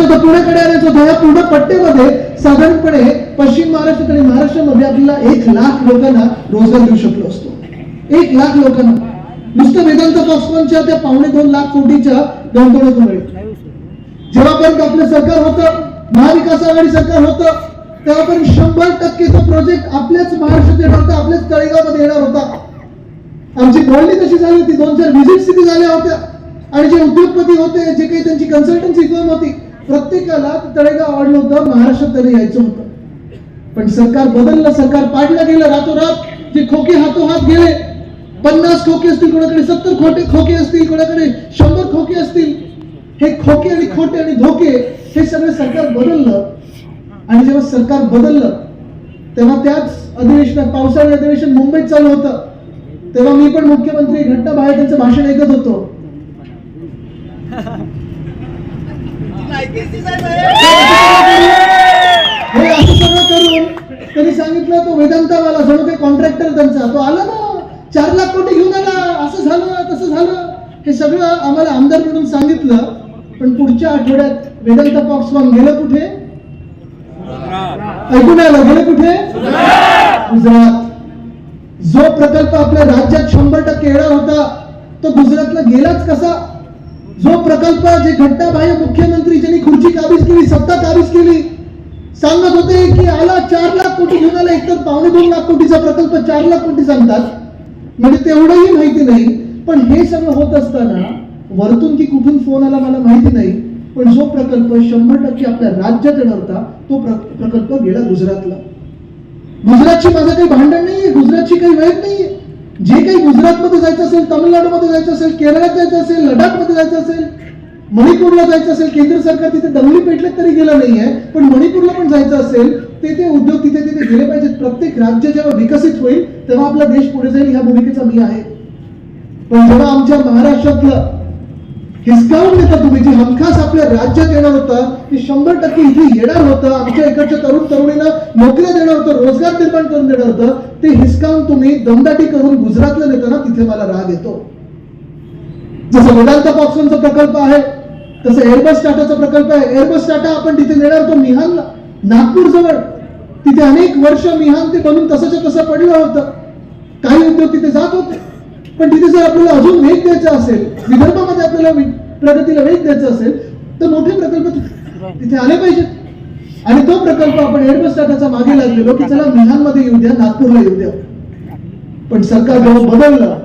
आणायचं होतं पुण्याकडे आणायचं होतं या पूर्ण पट्टेमध्ये साधारणपणे पश्चिम महाराष्ट्रात आणि महाराष्ट्रामध्ये आपल्याला एक लाख लोकांना रोजगार देऊ शकलो असतो. एक लाख लोकांना. नुसतं वेदांत फॉक्सकॉनच्या त्या पावणे दोन लाख कोटीच्या गुंतवणुकीमुळे जेव्हापर्यंत आपलं सरकार होतं महाविकास आघाडी सरकार होतं तेव्हापर्यंत शंभर टक्केचा प्रोजेक्ट आपल्याच महाराष्ट्रात येणार होता आपल्याच तळेगावमध्ये येणार होता. आमची बोलणी कशी झाली होती? दोन चार व्हिजिट तिथे झाल्या होत्या. आणि जे उद्योगपती होते जे काही त्यांची कन्सल्टन्सी फर्म होती प्रत्येकाला तळेगाव आवडलं होतं महाराष्ट्रात यायचं होतं. पण सरकार बदललं सरकार पाडलं गेलं रातोरात. जे खोके हातोहात गेले पन्नास खोके असतील कोणाकडे सत्तर खोटे खोके असतील कोणाकडे शंभर खोके असतील हे खोके आणि खोटे आणि धोके हे सगळं सरकार बदललं. आणि जेव्हा सरकार बदललं तेव्हा त्याच अधिवेशनात पावसाळी अधिवेशन मुंबईत चालू होतं. तेव्हा मी पण मुख्यमंत्री घंटा बाहेर त्यांचं भाषण ऐकत होतो. हे असं सगळं करून त्यांनी सांगितलं तो वेदांतावाला जणू काही कॉन्ट्रॅक्टर त्यांचा. तो आला ना चार लाख कोटी घेऊन आला असं झालं तसं झालं. हे सगळं आम्हाला आमदार म्हणून सांगितलं पण पुढच्या आठवड्यात वेदांत फॉक्सकॉन गेलं कुठे? ऐकून आलं गेलं कुठे? गुजरात. जो प्रकल्प आपल्या राज्यात शंभर टक्के येणार होता तो गुजरातला गेलाच कसा? जो प्रकल्प जे घट्टाबाह्य मुख्यमंत्री ज्यांनी खुर्ची काबीज केली सत्ता काबीज केली सांगत होते की आला चार लाख कोटी घेऊन आला एकतर पावणे दोन लाख कोटीचा प्रकल्प चार लाख कोटी सांगतात. म्हणजे तेवढंही माहिती नाही. पण हे सगळं होत असताना वरतून की कुठून फोन आला मला माहिती नाही. पण जो प्रकल्प शंभर टक्के आपल्या राज्यात येणार होता तो प्रकल्प गेला गुजरातला. गुजरातची माझं काही भांडण नाहीये गुजरातची काही वाईट नाहीये. जे काही गुजरातमध्ये जायचं असेल तामिळनाडूमध्ये जायचं असेल केरळात जायचं असेल लडाखमध्ये जायचं असेल मणिपूरला जायचं असेल केंद्र सरकार तिथे दंगली पेटल्यात तरी गेलं नाहीये पण मणिपूरला पण जायचं असेल ते ते उद्योग तिथे तिथे गेले पाहिजेत. प्रत्येक राज्य जेव्हा विकसित होईल तेव्हा आपला देश पुढे जाईल ह्या भूमिकेचा मी आहे. पण जेव्हा आमच्या महाराष्ट्रातलं हिसकावून देता तुम्ही. जी हमखास आपल्या राज्यात येणार होता ती शंभर टक्के इथे येणार होतं. आमच्या इकडच्या तरुण तरुणींना नोकऱ्या देणार होतं रोजगार निर्माण करून देणार होतं. ते हिसकावून तुम्ही दमदाटी करून गुजरातला नेताना तिथे मला राग येतो. जसं वेदांत पॉक्सॉनचा प्रकल्प आहे तसं एअरबस टाटाचा प्रकल्प आहे. एअरबस टाटा आपण तिथे नेणार होतो मिहानला. नागपूर जवळ तिथे अनेक वर्ष मिहान ते बनून तसंच तसं पडलं होतं. काही उद्योग तिथे जात होते. पण तिथे जर आपल्याला अजून वेग द्यायचा असेल विदर्भामध्ये आपल्याला प्रगतीला वेग द्यायचा असेल तर मोठे प्रकल्प तिथे आले पाहिजेत. आणि तो प्रकल्प आपण एअरबस टाटाचा मागे लागलेलो की चला मिहानमध्ये येऊ द्या नागपूरला येऊ द्या. पण सरकार जेव्हा बदललं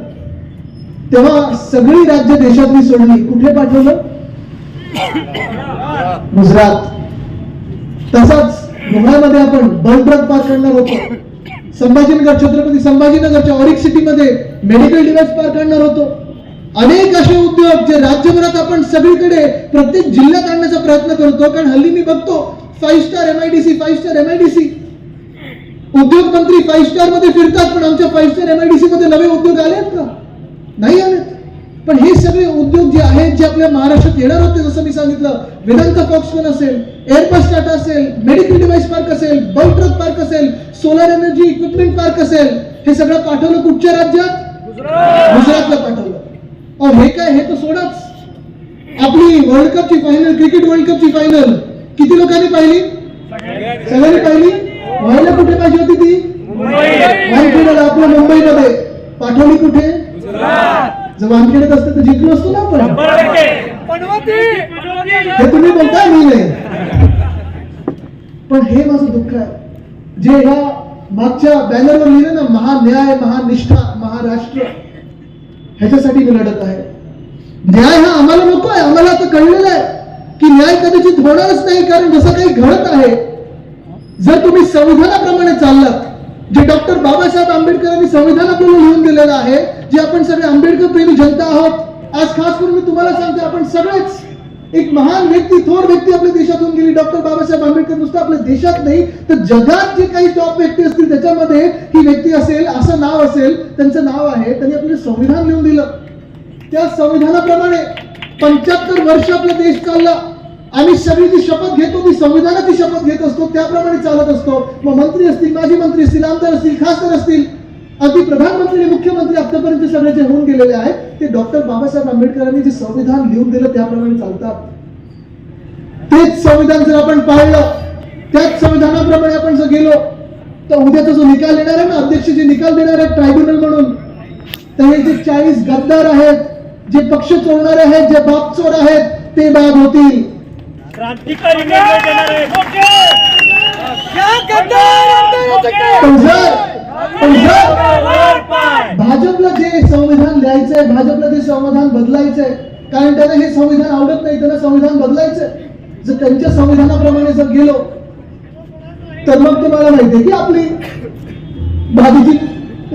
तेव्हा सगळी राज्य देशातली सोडली कुठे पाठवलं? गुजरात. तसाच मुंबईमध्ये आपण पार्क करणार होतो. संभाजीनगर छत्रपती संभाजीनगरच्या ऑरिक सिटीमध्ये मेडिकल डिव्हाइस पार्क आणणार होतो. अनेक असे उद्योग जे राज्यभरात आपण सगळीकडे प्रत्येक जिल्ह्यात आणण्याचा प्रयत्न करतो. कारण हल्ली मी बघतो five star MIDC five star MIDC उद्योग मंत्री फाईव्ह स्टारमध्ये फिरतात पण आमच्या फाईव्ह स्टार एमआयडीसी मध्ये नवे उद्योग आले आहेत का? नाही आलेत पण हे सगळे उद्योग जे आहेत जे आपल्या महाराष्ट्रात येणार होते जसं मी सांगितलं वेदांत पण असेल एअरबस टाटा असेल मेडिकल डिव्हाइस पार्क असेल बल्क ट्रक पार्क असेल सोलर एनर्जी इक्विपमेंट पार्क असेल हे सगळं पाठवलं कुठच्या राज्यात? गुजरातला पाठवलं. अहो हे काय हे तर सोडाच. आपली वर्ल्ड कपची फायनल क्रिकेट वर्ल्ड कपची फायनल किती लोकांनी पाहिली? सगळ्यांनी पाहिली? व्हायला कुठे पाहिजे होती ती? वानखेड्याला आपल्या मुंबईमध्ये. पाठवली कुठे? जर वानखेड्यात असतं तर जिंकलो असतो ना आपण. हे तुम्ही बोलताय मी नाही. पण हे माझं दुःख आहे. जे ह्या मागच्या बॅनरवर लिहिलं ना महान्याय महानिष्ठा महाराष्ट्र ह्याच्यासाठी मी लढत आहे. न्याय हा आम्हाला नको आहे. आम्हाला आता कळलेलं आहे की न्याय कदाचित होणारच नाही कारण जसं काही घडत आहे जर तुम्ही संविधानाप्रमाणे चाललात जे डॉक्टर बाबासाहेब आंबेडकरांनी संविधान आपल्याला लिहून दिलेलं आहे जे आपण सगळे आंबेडकर प्रेमी जनता आहोत आज खास करून मी तुम्हाला सांगते आपण सगळेच एक महान व्यक्ती थोर व्यक्ती आपल्या देशातून गेली. डॉक्टर बाबासाहेब आंबेडकर नुसतं आपल्या देशात नाही तर जगात जे काही टॉप व्यक्ती असतील त्याच्यामध्ये ही व्यक्ती असेल असं नाव असेल त्यांचं नाव आहे त्यांनी आपलं संविधान लिहून दिलं. त्या संविधानाप्रमाणे पंच्याहत्तर वर्ष आपला देश चालला. आम्ही सगळी जी शपथ घेतो ती संविधानाची शपथ घेत असतो त्याप्रमाणे चालत असतो. मग मंत्री असतील माजी मंत्री असतील आमदार असतील खासदार असतील अगदी प्रधानमंत्री आणि मुख्यमंत्री आतापर्यंत सगळे जे होऊन गेलेले आहेत. ते डॉक्टर बाबासाहेब आंबेडकरांनी जे संविधान लिहून दिलं त्याप्रमाणे चालतात. तेच संविधान जर आपण पाळलं त्याच संविधानाप्रमाणे आपण जर गेलो तर उद्याचा जो निकाल येणार आहे ना अध्यक्ष जे निकाल देणार आहेत ट्रायब्युनल म्हणून तर हे जे चाळीस गद्दार आहेत जे पक्ष चोरणारे आहेत जे बाप चोर आहेत ते बाद होतील. क्रांतिकारी भाजपला जे संविधान लिहायचंय भाजपला जे संविधान बदलायचंय कारण त्यांना हे संविधान आवडत नाही त्यांना संविधान बदलायचंय. जर त्यांच्या संविधानाप्रमाणे जर गेलो तर मग तुम्हाला माहितीये की आपली भाजीची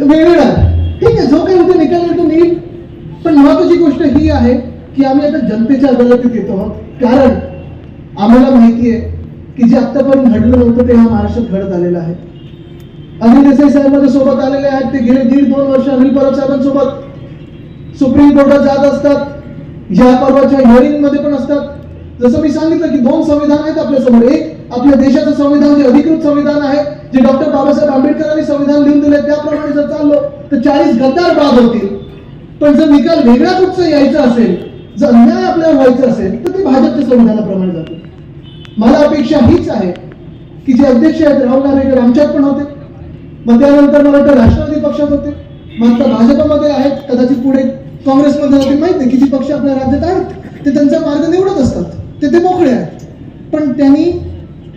वेळ आहे ठीक आहे जो काही होते निकाल येतो नीट. पण महत्वाची गोष्ट ही आहे की आम्ही आता जनतेच्या अदालतीत येतो. आहोत कारण आम्हाला माहिती आहे की जे आतापर्यंत घडलं नव्हतं ते हा महाराष्ट्रात घडत आलेलं आहे. अनिल देसाई साहेबांच्या सोबत आलेले आहेत. ते गेले दीड दोन वर्ष अनिल परब साहेबांसोबत. सुप्रीम कोर्टात जात असतात. या परवाच्या हिअरिंगमध्ये पण असतात. जसं मी सांगितलं की दोन संविधान आहेत आपल्यासमोर एक आपल्या देशाचं संविधान जे अधिकृत संविधान आहे जे डॉक्टर बाबासाहेब आंबेडकरांनी संविधान लिहून दिले त्याप्रमाणे जर चाललो तर चाळीस गद्दार बाद होतील. पण जर निकाल वेगळ्या कुठचा यायचा असेल जर अन्याय आपल्याला व्हायचा असेल तर ते भाजपच्या संविधानाप्रमाणे जातील. मला अपेक्षा हीच आहे की जे अध्यक्ष आहेत राहुल नार्वेकर आमच्यात पण होते. मग त्यानंतर मला वाटतं राष्ट्रवादी पक्षात होते. मग आता भाजपमध्ये आहेत कदाचित पुढे काँग्रेसमध्ये होते माहीत नाही किती पक्ष आपल्या राज्यात आहेत. ते त्यांचा मार्ग निवडत असतात. ते ते मोकळे आहेत. पण त्यांनी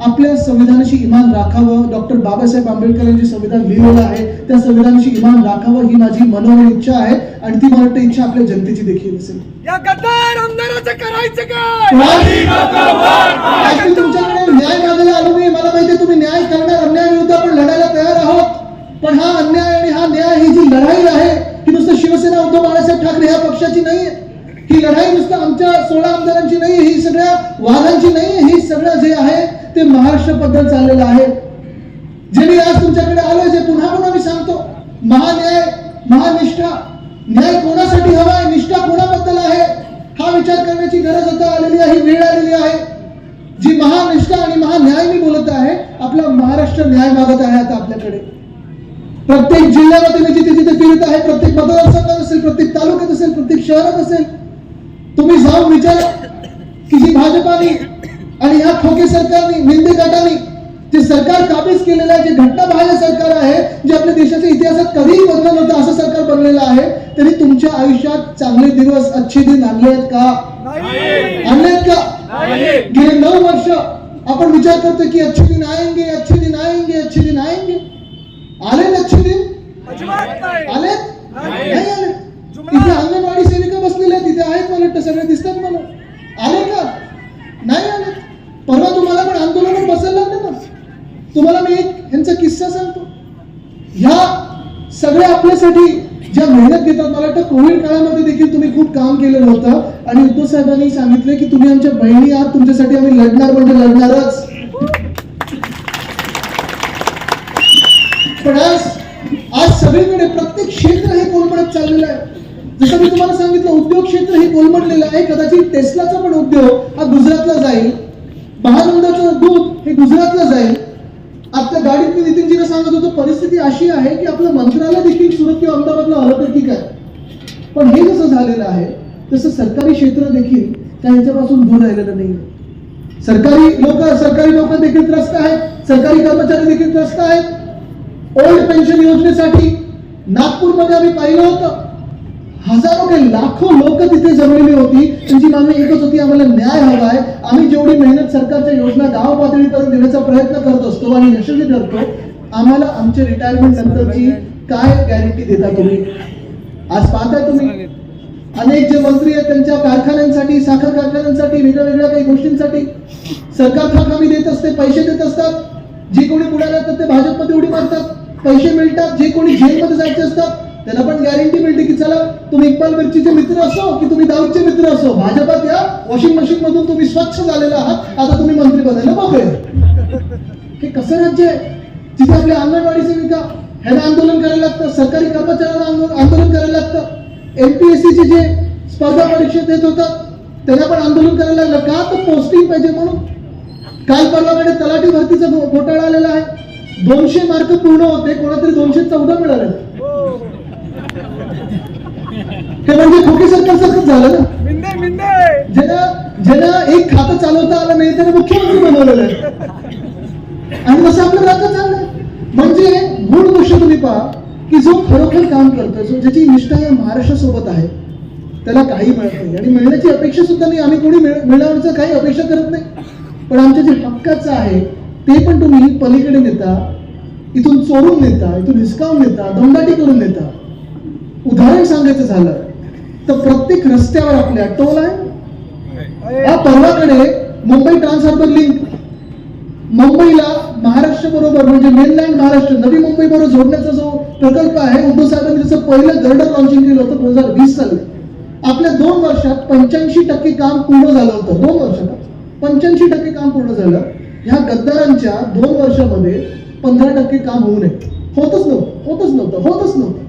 आपल्या संविधानाशी इमान राखावं. डॉक्टर बाबासाहेब आंबेडकरांचे संविधान लिहिलेलं आहे. त्या संविधानाशी इमान राखावं ही माझी मनोमन इच्छा आहे आणि ती मला इच्छा आपल्या जनतेची देखील असेल. तुमच्याकडे न्याय मागायला आलो मी. मला माहिती तुम्ही न्याय करणार. अन्याय विरुद्ध आपण लढायला तयार आहोत. पण हा अन्याय आणि हा न्याय ही जी लढाई आहे ही नुसतं शिवसेना उद्धव बाळासाहेब ठाकरे ह्या पक्षाची नाही. ही लढाई नुसतं आमच्या सोळा आमदारांची नाही ही सगळ्या वादांची नाही ही सगळं जे आहे ते महाराष्ट्र पद्धत चाललेलं आहे. जे मी आज तुमच्याकडे आलोय जे पुन्हा पुन्हा मी सांगतो महान्याय महानिष्ठा. न्याय कोणासाठी हवा आहे? निष्ठा कोणाबद्दल आहे? हा विचार करण्याची गरज आता आलेली आहे ही वेळ आलेली आहे. जी महानिष्ठा आणि महान्याय मी बोलत आहे आपला महाराष्ट्र न्याय मागत आहे आता आपल्याकडे. प्रत्येक जिल्ह्यामध्ये मी जिथे जिथे फिरत आहे प्रत्येक मतदारसंघात असेल प्रत्येक तालुक्यात असेल प्रत्येक शहरात असेल तुम्ही जाऊन विचारा की जी भाजपाने आणि ह्या ठोके सरकारने मिंदे गटाने जे सरकार काबीज केलेलं आहे जे घटनाबाह्य सरकार आहे जे आपल्या देशाच्या इतिहासात कधीही बनलं नव्हतं असं सरकार बनलेलं आहे तरी तुमच्या आयुष्यात चांगले दिवस अच्छे दिन आणले आहेत का? नाही. आणले आहेत का? गेले नऊ वर्ष आपण विचार करतो की अच्छे दिन आएंगे अच्छे दिन आएंगे अच्छे दिन आएंगे. आले अच्छे दिन? आले? नाही. आले. तिथे अंगणवाडी सेविका बसलेल्या तिथे आहेत मला वाटतं सगळे दिसतात मला. आले का? नाही आले. परवा तुम्हाला पण आंदोलन बसायला लागलं ना. तुम्हाला मी एक ह्यांचा किस्सा सांगतो. ह्या सगळ्या आपल्यासाठी ज्या मेहनत घेतात मला वाटतं कोविड काळामध्ये देखील तुम्ही खूप काम केलेलं होतं. आणि उद्धव साहेबांनी सांगितलं की तुम्ही आमच्या बहिणी आहात तुमच्यासाठी आम्ही लढणार म्हणजे लढणारच. पण आज आज सगळीकडे प्रत्येक क्षेत्र हे कोलमडत चाललेलं आहे. जसं मी तुम्हाला सांगितलं उद्योग क्षेत्र हे कोलमडलेलं आहे. कदाचित टेस्लाचा पण उद्योग हा गुजरातला जाईल. महानंदाचं दूध हे गुजरातला जाईल. आता गाडीत मी नितीनजीला सांगत होतो परिस्थिती अशी आहे की आपलं मंत्रालय देखील सुरत किंवा अहमदाबादला आलं तर ठीक आहे. पण हे जसं झालेलं आहे तसं सरकारी क्षेत्र देखील त्या ह्याच्यापासून दूर राहिलेलं नाही सरकारी लोक सरकारी लोक देखील त्रस्त आहेत सरकारी कर्मचारी देखील त्रस्त आहेत. ओल्ड पेन्शन योजनेसाठी नागपूरमध्ये आम्ही पाहिलं होतं. हजारो काही लाखो लोक तिथे जमलेली होती. त्यांची मागणी एकच होती आम्हाला न्याय हवा आहे. आम्ही जेवढी मेहनत सरकारच्या योजना गाव पातळीपर्यंत देण्याचा प्रयत्न करत असतो आणि यशस्वी ठरतो आम्हाला आमच्या रिटायरमेंट नंतरची काय गॅरंटी देता तुम्ही? आज पाहताय तुम्ही. अनेक जे मंत्री आहेत त्यांच्या कारखान्यांसाठी साखर कारखान्यांसाठी वेगळ्या वेगळ्या काही गोष्टींसाठी सरकार थक देत असते पैसे देत असतात. जे कोणी पुढे येतात ते भाजपमध्ये उडी मारतात. पैसे मिळतात. जे कोणी जेलमध्ये जायचे असतात. त्यांना पण गॅरंटी मिळते की चला तुम्ही इक्बाल मिरचीचे मित्र असो की तुम्ही दाऊदचे मित्र असो भाजपात या वॉशिंग मशीन मधून तुम्ही स्वच्छ झालेला आहात आता तुम्ही मंत्री बनायला बघूया हे. कसं राज्य आहे? जिथे आपल्या अंगणवाडी सेविका ह्याला आंदोलन करायला लागतं सरकारी कर्मचाऱ्यांना आंदोलन करायला लागतं. एमपीएससीचे जे स्पर्धा परीक्षा देत होतात त्यांना पण आंदोलन करायला लागलं. का तर पोस्टिंग पाहिजे म्हणून? काल परवाकडे तलाठी भरतीचा घोटाळा आलेला आहे. दोनशे मार्क पूर्ण होते कोणातरी दोनशे चौदा मिळाले हे म्हणजे खोके सरकार सारखंच झालं ना? मिंदे मिंदे! ज्याला ज्यांना एक खातं चालवता आलं नाही त्याला मुख्यमंत्री बनवलेलं आहे. आणि तसं आपलं राज्य चाललंय. म्हणजे मूळ गोष्ट तुम्ही पहा की जो खरोखर काम करतो जो ज्याची निष्ठा या महाराष्ट्रासोबत आहे त्याला काही मिळत नाही. आणि मिळण्याची अपेक्षा सुद्धा नाही. आम्ही कोणी मिळ- मिळवण्याचं काही अपेक्षा करत नाही. पण आमच्या जे हक्काचं आहे ते पण तुम्ही पलीकडे नेता इथून चोरून नेता इथून हिसकावून नेता दमदाटी करून नेता उदाहरण सांगायचं झालं तर प्रत्येक रस्त्यावर आपल्या टोल आहे. हा परवाकडे मुंबई ट्रान्स हार्बर लिंक. मुंबईला महाराष्ट्र बरोबर म्हणजे मेनलँड महाराष्ट्र नवी मुंबई बरोबर जोडण्याचा जो प्रकल्प आहे उद्धव साहेबांनी त्याचं पहिलं गर्डर लॉन्चिंग केलं होतं दोन हजार वीस साली. आपल्या दोन वर्षात पंच्याऐंशी टक्के काम पूर्ण झालं होतं. दोन वर्षात पंच्याऐंशी टक्के काम पूर्ण झालं. ह्या गद्दारांच्या दोन वर्षामध्ये पंधरा टक्के काम होऊ नये. होतच नव्हतं होतच नव्हतं होतच नव्हतं.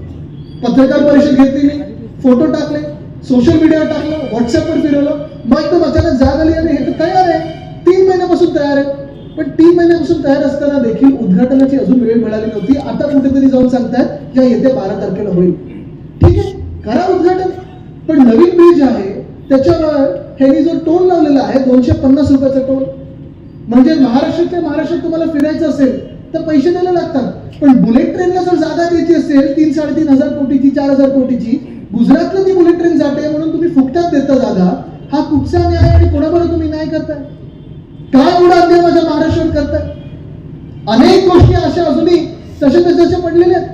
पत्रकार परिषद घेतली मी. फोटो टाकले सोशल मीडियावर टाकलं व्हॉट्सअपवर फिरवलं. मग एकदम अचानक जाग आली आणि हे तर तयार आहे. तीन महिन्यापासून तयार आहे. पण तीन महिन्यापासून तयार असताना देखील उद्घाटनाची अजून वेळ मिळाली नव्हती. आता कुठेतरी जाऊन सांगतायत या येत्या बारा तारखेला होईल. ठीक आहे करा उद्घाटन. पण नवीन ब्रिज आहे. त्याच्यावर ह्यांनी जो टोल लावलेला आहे दोनशे पन्नास रुपयाचा टोल म्हणजे महाराष्ट्रात ते महाराष्ट्रात तुम्हाला फिरायचं असेल तर पैसे द्यायला लागतात. पण बुलेट ट्रेनला जर जागा द्यायची असेल तीन साडेतीन हजार कोटीची चार हजार कोटीची गुजरातला ती बुलेट ट्रेन जाते म्हणून तुम्ही फुकटात देता जागा. हा कुठचा न्याय आणि कोणाबरोबर तुम्ही न्याय करताय? काय एवढा अन्याय माझ्या महाराष्ट्रावर करताय? अनेक गोष्टी अशा अजूनही तशा तशाच्या पडलेल्या आहेत.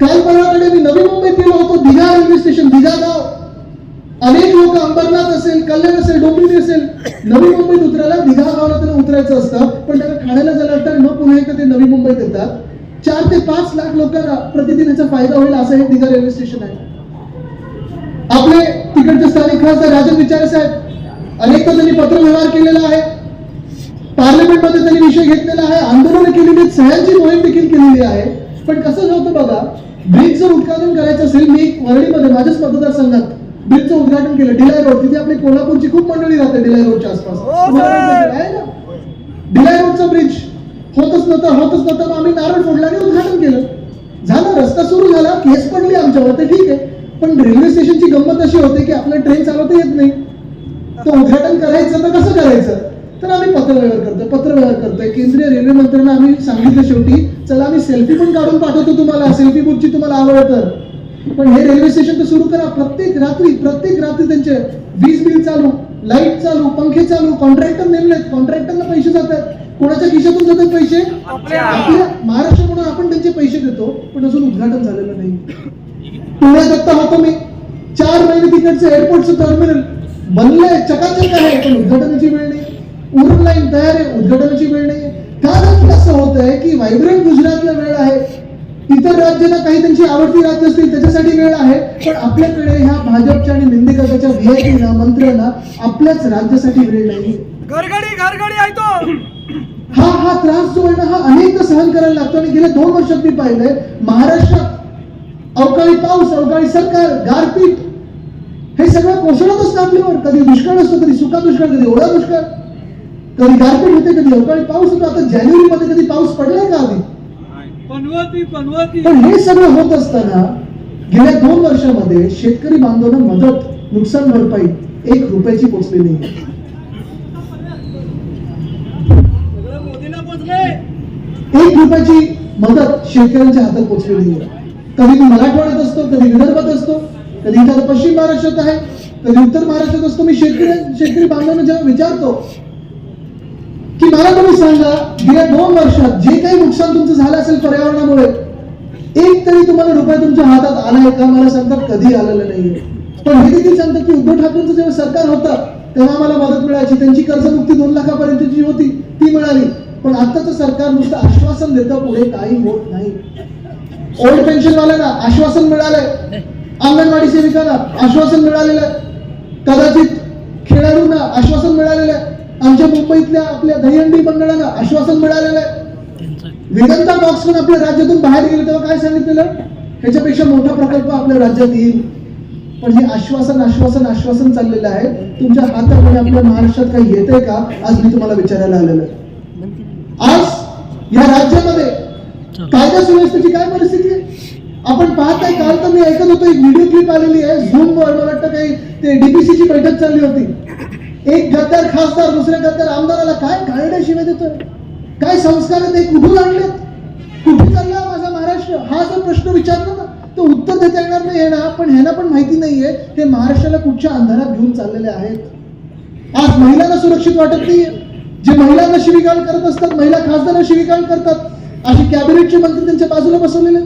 काल परवाकडे मी नवी मुंबईत गेलो होतो दिघा रेल्वे स्टेशन दिघा गाव. अनेक लोक अंबरनाथ असेल कल्याण असेल डोंबिवली असेल नवी मुंबईत उतरायला दिघा गावला त्यांना उतरायचं असतं पण त्यांना खाण्याला जायला तर मग पुन्हा एकदा ते नवी मुंबईत येतात. चार ते पाच लाख लोकांना प्रतिदिन याचा फायदा होईल असं हे दिघा रेल्वे स्टेशन आहे. आपले तिकडचे स्थानिक खासदार राजन विचारे साहेब अनेकदा त्यांनी पत्रव्यवहार केलेला आहे. पार्लमेंटमध्ये त्यांनी विषय घेतलेला आहे. आंदोलन केलेली सह्याची सह्यांची मोहीम देखील केलेली आहे. पण कसं होतं बघा ब्रिज जर उद्घाटन करायचं असेल मी वरळीमध्ये माझ्याच मतदारसंघात ब्रिजचं उद्घाटन केलं डिलाय रोड तिथे आपली कोल्हापूरची खूप मंडळी राहते डिलाय रोडच्या आसपास. डिलाय रोडचं ब्रिज होतच नव्हतं होतच नव्हतं आम्ही नारळ फोडला आणि उद्घाटन केलं. झालं रस्ता सुरू झाला केस पडली आमच्यावर ते ठीक आहे. पण रेल्वे स्टेशनची गंमत अशी होते की आपल्या ट्रेन चालवता येत नाही. तर उद्घाटन करायचं तर कसं करायचं? तर आम्ही पत्रव्यवहार करतोय पत्रव्यवहार करतोय. केंद्रीय रेल्वे मंत्र्यांना आम्ही सांगितलं शेवटी चला आम्ही सेल्फी पण काढून पाठवतो तुम्हाला. सेल्फी बुकची तुम्हाला आवड तर पण हे रेल्वे स्टेशन तर सुरू करा. प्रत्येक रात्री प्रत्येक रात्री त्यांचे वीज बिल चालू लाइट चालू पंखे चालू कॉन्ट्रॅक्टर नेमलेत. कॉन्ट्रॅक्टरना पैसे जातात. कोणाच्या खिशातून जातात पैसे? आपल्या. महाराष्ट्र म्हणून आपण त्यांचे पैसे देतो पण अजून उद्घाटन झालेलं नाही. पुण्यात आता होतो मी चार महिने तिकडचं एअरपोर्टचं टर्मिनल बनलंय चकाचक आहे पण उद्घाटनाची वेळ नाही. उरण लाईन तयार आहे उद्घाटनाची वेळ नाही. का नक्की असं होत आहे की व्हायब्रंट गुजरातला वेळ आहे. इतर राज्यांना काही त्यांची आवडती राज्य असतील त्याच्यासाठी वेळ आहे. पण आपल्याकडे ह्या भाजपच्या आणि निंदेकरच्या व्हीआयपीना मंत्र्यांना आपल्याच राज्यासाठी वेळ नाही. हा हा त्रास जो आहे ना हा अनेकदा सहन करायला लागतो आणि गेल्या दोन वर्षात मी पाहिलंय महाराष्ट्रात अवकाळी पाऊस अवकाळी सरकार गारपीट हे सगळं कोसळत असतं आपल्यावर कधी दुष्काळ असतो कधी सुका दुष्काळ कधी ओढा दुष्काळ. कधी गारपीट होते कधी अवकाळी पाऊस होतो. आता जानेवारी मध्ये कधी पाऊस पडलाय का आधी? पनवती पनवती. पण हे सगळं होत असताना गेल्या दोन वर्षामध्ये शेतकरी बांधवांना मदत नुकसान भरपाई एक रुपयाची पोचली नाही. पोचले एक रुपयाची मदत शेतकऱ्यांच्या हातात पोहोचलेली आहे कधी मी मराठवाड्यात असतो कधी विदर्भात असतो कधी एखादा पश्चिम महाराष्ट्रात आहे कधी उत्तर महाराष्ट्रात असतो. मी शेतकरी शेतकरी बांधवांना जेव्हा विचारतो की मला तुम्ही सांगा गेल्या दोन वर्षात जे काही नुकसान तुमचं झालं असेल पर्यावरणामुळे एक तरी तुम्हाला रुपये तुमच्या हातात आलाय का? मला सांगतात कधी आलेलं नाहीये. पण हे देखील सांगतात की उद्धव ठाकरेंचं जेव्हा सरकार होतं तेव्हा आम्हाला मदत मिळायची. त्यांची कर्जमुक्ती दोन लाखापर्यंतची होती ती मिळाली. पण आताचं सरकार नुसतं आश्वासन देतं पुढे काही होत नाही. ओल्ड पेन्शनवाल्यांना आश्वासन मिळालंय. अंगणवाडी सेविकांना आश्वासन मिळालेलं आहे. कदाचित खेळाडूंना आश्वासन मिळालेलं आहे. आमच्या मुंबईतल्या आपल्या दहीहंडी मंडळांना आश्वासन मिळालेलं आहे. वेदांता बॉक्स आपल्या राज्यातून बाहेर गेले तेव्हा काय सांगितलेलं? ह्याच्यापेक्षा मोठा प्रकल्प आपल्या राज्यात येईल. पण हे आश्वासन आश्वासन आश्वासन चाललेलं आहे. तुमच्या हातामध्ये आपल्या महाराष्ट्रात काही येतंय का? आज मी तुम्हाला विचारायला आलेलो आहे. आज या राज्यामध्ये कायदा सुव्यवस्थेची काय परिस्थिती आहे? आपण पाहताय काल तर मी ऐकत होतो एक व्हिडिओ क्लिप आलेली आहे. झूम वर मला वाटतं काही ते डीपीसीची बैठक चालली होती. एक गद्दार खासदार दुसऱ्या गद्दार आमदाराला काय काळड्या शिवाय देतोय? काय संस्कार ते कुठून आणले कुठे चालला माझा महाराष्ट्र? हा जर प्रश्न विचारला ना तर उत्तर देता येणार नाही आहे ना पण ह्यांना पण माहिती नाहीये हे महाराष्ट्राला कुठच्या अंधारात घेऊन चाललेले आहेत. आज महिलांना सुरक्षित वाटत नाहीये. जे महिलांना शिवीगाळ करत असतात महिला खासदारांना शिवीगाळ करतात. असे कॅबिनेटचे मंत्री त्यांच्या बाजूला बसवलेले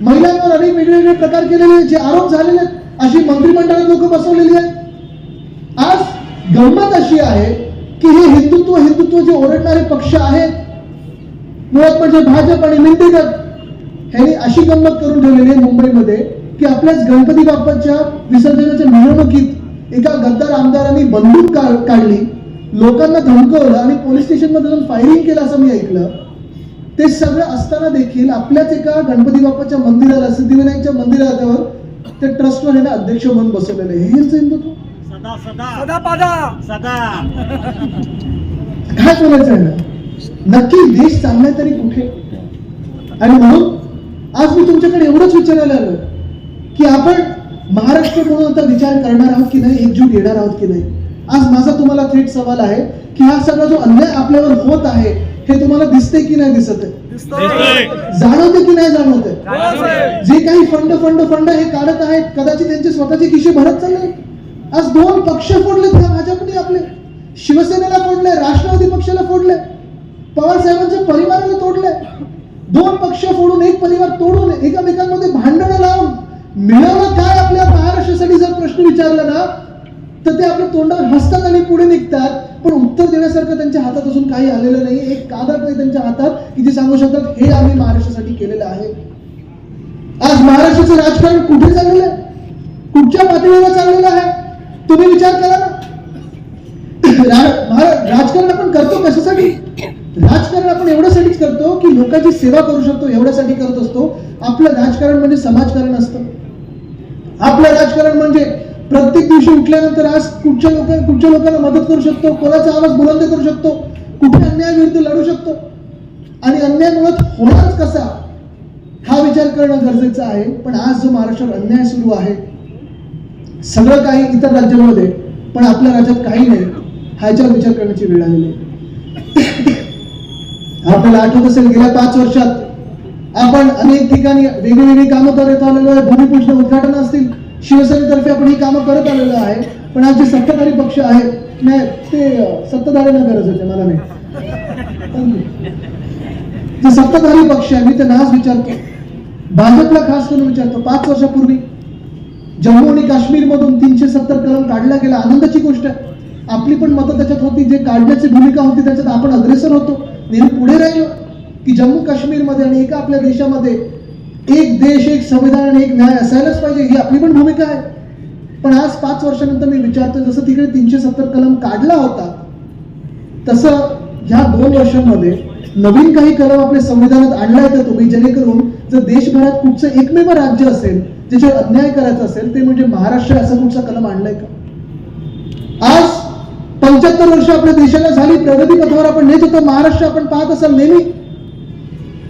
महिलांवर अनेक वेगवेगळे प्रकार केलेले आहेत, जे आरोप झालेले आहेत. अशी मंत्रिमंडळात लोक बसवलेली आहेत. आज गंमत अशी आहे की हे हिंदुत्व हिंदुत्व जे ओरडणारे पक्ष आहेत मुळात म्हणजे भाजप आणि मिंटेगट ह्यांनी अशी गंमत करून ठेवलेली आहे मुंबईमध्ये की आपल्याच गणपती बाप्पाच्या विसर्जनाच्या मिरवणुकीत एका गद्दार आमदारांनी बंदूक काढली. लोकांना धमकवलं आणि पोलीस स्टेशनमध्ये जाऊन फायरिंग केलं असं मी ऐकलं. ते सगळं असताना देखील आपल्याच एका गणपती बाप्पाच्या मंदिराला सिद्धिविनायकच्या मंदिरावर ते ट्रस्टवर अध्यक्ष म्हणून बसवलेले आहे. हे हिंदुत्व. सदा सदा. सदा पादा सदा. काय बोलायचं आहे नक्की देश चाललाय तरी कुठे? आणि म्हणून आज मी तुमच्याकडे एवढंच विचारायला आलो की आपण महाराष्ट्र म्हणून आता विचार करणार आहोत की नाही एकजूट येणार आहोत की नाही? आज माझा तुम्हाला थेट सवाल आहे की हा सगळा जो अन्याय आपल्यावर होत आहे हे तुम्हाला दिसते की नाही दिसत आहे. जाणवते की नाही जाणवत. जे काही फंड फंड फंड हे काढत आहेत कदाचित त्यांचे स्वतःचे खिशे भरत चालले आज दोन पक्ष फोडलेत त्या भाजपने आपले. शिवसेनेला फोडले राष्ट्रवादी पक्षाला फोडले पवार साहेबांच्या परिवाराला तोडले दोन पक्ष फोडून एक परिवार तोडून एकमेकांमध्ये भांडणं लावून मिळवलं काय आपल्या महाराष्ट्रासाठी जर प्रश्न विचारला ना तर ते आपल्या तोंडावर हसतात आणि पुढे निघतात. पण उत्तर देण्यासारखं त्यांच्या हातात अजून काही आलेलं नाही. एक कागद नाही त्यांच्या हातात की ते सांगू शकतात हे आम्ही महाराष्ट्रासाठी केलेलं आहे. आज महाराष्ट्राचं राजकारण कुठे चाललेलं आहे? कुठच्या पातळीवर चाललेलं आहे? तुम्ही विचार करा ना. राजकारण आपण करतो कशासाठी? राजकारण आपण एवढ्यासाठीच करतो की लोकांची सेवा करू शकतो एवढ्यासाठी करत असतो. आपलं राजकारण म्हणजे समाजकारण असतं. आपलं राजकारण म्हणजे प्रत्येक दिवशी उठल्यानंतर आज कुठच्या लोक कुठच्या लोकांना मदत करू शकतो कोणाचा आवाज बुलंद करू शकतो कुठे अन्यायाविरुद्ध लढू शकतो. आणि अन्याय मुळात होणारच कसा? हा विचार करणं गरजेचं आहे. पण आज जो महाराष्ट्रात अन्याय सुरू आहे सगळं काही इतर राज्यांमध्ये पण आपल्या राज्यात काही नाही ह्याच्यावर विचार करण्याची वेळ आलेली आहे. आपल्याला आठवत असेल गेल्या पाच वर्षात आपण अनेक ठिकाणी वेगवेगळी कामं करत आलेलो आहे भूमिपूजन उद्घाटन असतील शिवसेनेतर्फे आपण ही कामं करत आलेलो आहे पण आज जे सत्ताधारी पक्ष आहेत नाही ते अं, सत्ताधाऱ्यांना गरज होते मला नाही. जे सत्ताधारी पक्ष आहे मी त्यांना आज विचारतो. भाजपला खास करून विचारतो पाच वर्षापूर्वी जम्मू आणि काश्मीर मधून तीनशे सत्तर कलम काढला गेला. आनंदाची गोष्ट. आहे आपली पण मतं त्याच्यात होती. जे काढण्याची भूमिका होती त्याच्यात आपण अग्रेसर होतो. नेहमी पुढे राहिलो. की जम्मू काश्मीरमध्ये आणि एका आपल्या देशामध्ये एक देश एक संविधान आणि एक न्याय असायलाच पाहिजे. ही आपली पण भूमिका आहे. पण आज पाच वर्षानंतर मी विचारतो जसं तिकडे तीनशे सत्तर कलम काढला होता तसं ह्या दोन वर्षांमध्ये नवीन काही कलम आपल्या संविधानात आणलाय का तुम्ही जेणेकरून जर देशभरात कुठचं एकमेव राज्य असेल ज्याच्यावर अन्याय करायचा असेल ते म्हणजे महाराष्ट्र असं कुठचा कलम आणलाय का? आज पंच्याहत्तर वर्ष आपल्या देशाला झाली प्रगती पथावर आपण नेत होतो महाराष्ट्र आपण पाहत असाल नेहमी.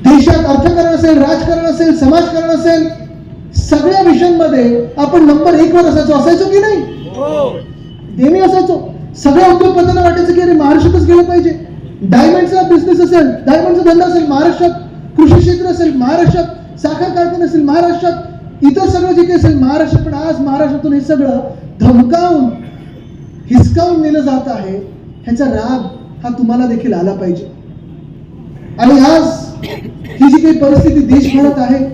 देशात अर्थकारण असेल राजकारण असेल समाजकारण असेल सगळ्या विषयांमध्ये आपण नंबर एक वर असायचो असायचो की नाही? हो. नेहमी असायचो. सगळ्या उद्योगपतींना वाटायचं की अरे महाराष्ट्रातच गेलं पाहिजे. डायमंडचा बिझनेस असेल डायमंडचा धंदा असेल महाराष्ट्रात कृषी क्षेत्र असेल महाराष्ट्रात साखर कारखाना असेल महाराष्ट्रात इतर सगळं जे काही असेल महाराष्ट्र पण आज महाराष्ट्रातून हे सगळं धमकावून हिसकावून नेलं जात आहे ह्याचा राग हा तुम्हाला देखील आला पाहिजे. आणि आज ही जी काही परिस्थिती देशभरात आहे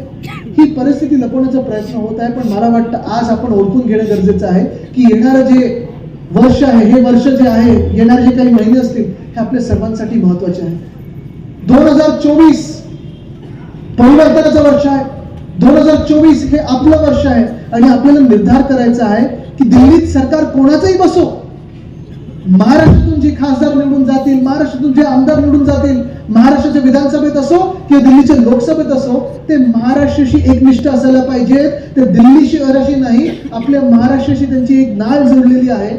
ही परिस्थिती लपवण्याचा प्रयत्न होत आहे पण मला वाटतं आज आपण ओळखून घेणं गरजेचं आहे की येणारं जे वर्ष आहे हे वर्ष जे आहे येणारे जे काही महिने असतील हे आपल्या सर्वांसाठी महत्त्वाचे आहे. दोन हजार चोवीस परिवर्तनाचं वर्ष आहे. दोन हजार चोवीस हे आपलं वर्ष आहे आणि आपल्याला निर्धार करायचा आहे की दिल्लीत सरकार कोणाचंही बसो. महाराष्ट्रातून जे खासदार निवडून जातील महाराष्ट्रातून जे आमदार निवडून जातील महाराष्ट्राच्या विधानसभेत असो किंवा दिल्लीच्या लोकसभेत असो ते महाराष्ट्राशी एकनिष्ठ असायला पाहिजेत. ते दिल्लीशी अराशी नाही आपल्या महाराष्ट्राशी त्यांची एक नाळ जोडलेली आहे.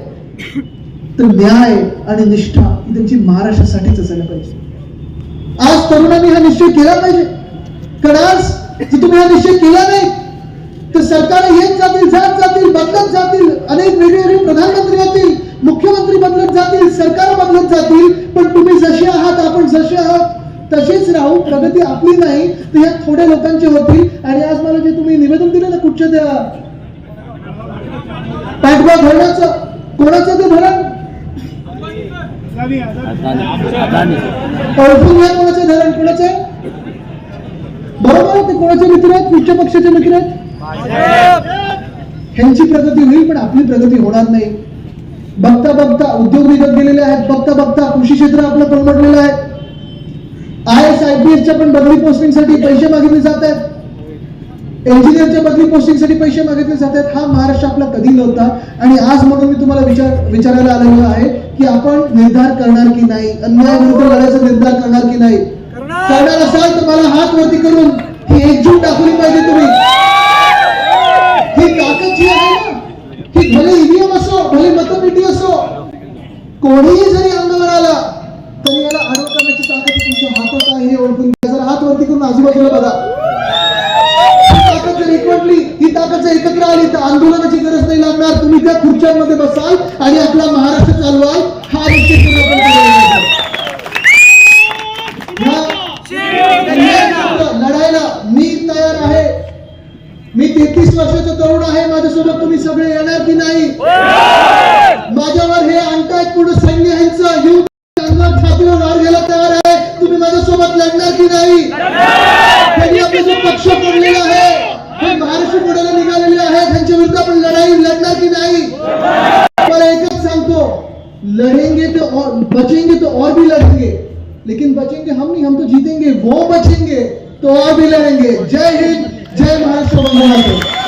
तर न्याय आणि निष्ठा ही त्यांची महाराष्ट्रासाठीच असायला पाहिजे. आज तरुणांनी हा निश्चय केला पाहिजे. कारण आज जर तुम्ही हा निश्चय केला नाही. तर सरकार येत जातील जात जातील बदलत जातील. अनेक वेगवेगळे प्रधानमंत्री होतील मुख्यमंत्री बदलत जातील सरकार बदलत जातील. पण तुम्ही जसे आहात आपण जसे आहात तसेच राहू. प्रगती आपली नाही. तर या थोड्या लोकांची होतील आणि आज मला जे तुम्ही निवेदन दिलं ना कुठच्या त्या? पाठवा धरणाचं. कोणाचं ते धरण? कोणाचं धरण कोणाचं? आहे? बरोबर ते कोणाचे मित्र आहेत? कुठच्या पक्षाचे मित्र आहेत? ह्यांची प्रगती होईल पण आपली प्रगती होणार नाही. बघता बघता उद्योग निघत गेलेले आहेत. बघता बघता कृषी क्षेत्र आपलं परवडलेलं आहे. आय एस आय पी एसच्या पण बदली पोस्टिंगसाठी पैसे मागितले जात आहेत. इंजिनियरच्या बदली पोस्टिंगसाठी पैसे मागितले जात आहेत. हा महाराष्ट्र आपला कधी नव्हता. आणि आज म्हणून मी तुम्हाला विचार विचारायला आलेलो आहे की आपण निर्धार करणार की नाही? अन्यायाविरुद्ध लढायचा निर्धार करणार की नाही? करणार असाल तर मला हात वरती करून ही एकजूट दाखवली पाहिजे तुम्ही. ही ताकद जी आहे ना ही भले ईव्हीएम असो भले मतपेटी असो कोणीही जरी अंगावर आला तरी याला आडवं करण्याची ताकद तुमच्या हातात आहे हे ओळखून घ्या. जरा हात वरती करून आजूबाजूला बघा. ही ताकद जर एकवटली ही ताकद जर एकत्र आली तर आंदोलनाची गरज नाही लागणार. तुम्ही त्या खुर्च्यांमध्ये बसाल आणि आपला महाराष्ट्र चालवाल. हा निश्चित तेहतीस वर्षाचा तरुण आहे. माझ्यासोबत तुम्ही सगळे येणार की हे पुढे सैन्य ह्यांचं युद्ध छातीवर की नाही? पक्ष हे महाराष्ट्र विरुद्ध की तो और, बचेंगे तो और भी लड़ेंगे लेकिन बचेंगे हम नहीं, हम तो जीतेंगे, वो बचेंगे तो और भी लड़ेंगे जय हिंद. जय 発送の流れ